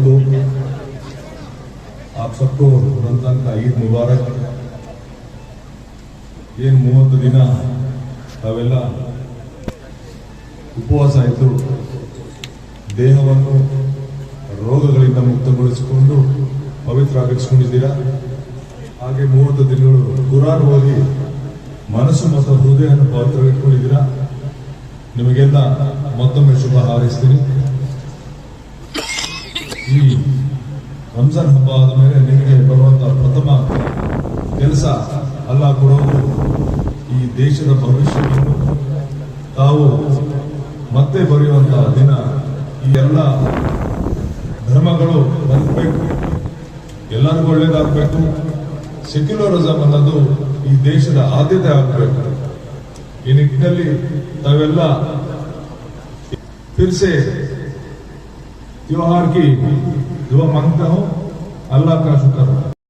दोस्तों आप सबको रमजान का ईद मुबारक ಏನು ಮೂವತ್ತು ದಿನ ತಾವೆಲ್ಲ ಉಪವಾಸ ಇದ್ದು ದೇಹವನ್ನು ರೋಗಗಳಿಂದ ಮುಕ್ತಗೊಳಿಸಿಕೊಂಡು ಪವಿತ್ರವಾಗಿಸಿಕೊಂಡಿದ್ದೀರಾ ಹಾಗೆ ಮೂವತ್ತು ದಿನಗಳು ಕುರಾನ್ ಓದಿ ಮನಸ್ಸು ಮತ್ತು ಹೃದಯವನ್ನು ಪವಿತ್ರವಿಟ್ಕೊಂಡಿದ್ದೀರಾ ನಿಮಗೆಲ್ಲ ಮತ್ತೊಮ್ಮೆ ಶುಭ ಹಾರೈಸ್ತೀನಿ ಈ ರಂಜಾನ್ ಹಬ್ಬ ಆದ ಮೇಲೆ ನಿಮಗೆ ಬರುವಂಥ ಪ್ರಥಮ ಕೆಲಸ ಅಲ್ಲ ಕೊಡೋದು ಈ ದೇಶದ ಭವಿಷ್ಯವನ್ನು. ತಾವು ಮತ್ತೆ ಬರೆಯುವಂಥ ದಿನ ಈ ಎಲ್ಲ ಧರ್ಮಗಳು ಬದುಕಬೇಕು. ಎಲ್ಲರಿಗೂ ಒಳ್ಳೇದಾಗಬೇಕು. ಸೆಕ್ಯುಲರಿಸಮ್ ಅನ್ನೋದು ಈ ದೇಶದ ಆದ್ಯತೆ ಆಗಬೇಕು. ಈ ನಿಟ್ಟಿನಲ್ಲಿ ತಾವೆಲ್ಲ ತಿಳಿಸೇ त्योहार की दुआ माँगता हूँ। अल्लाह का शुक्र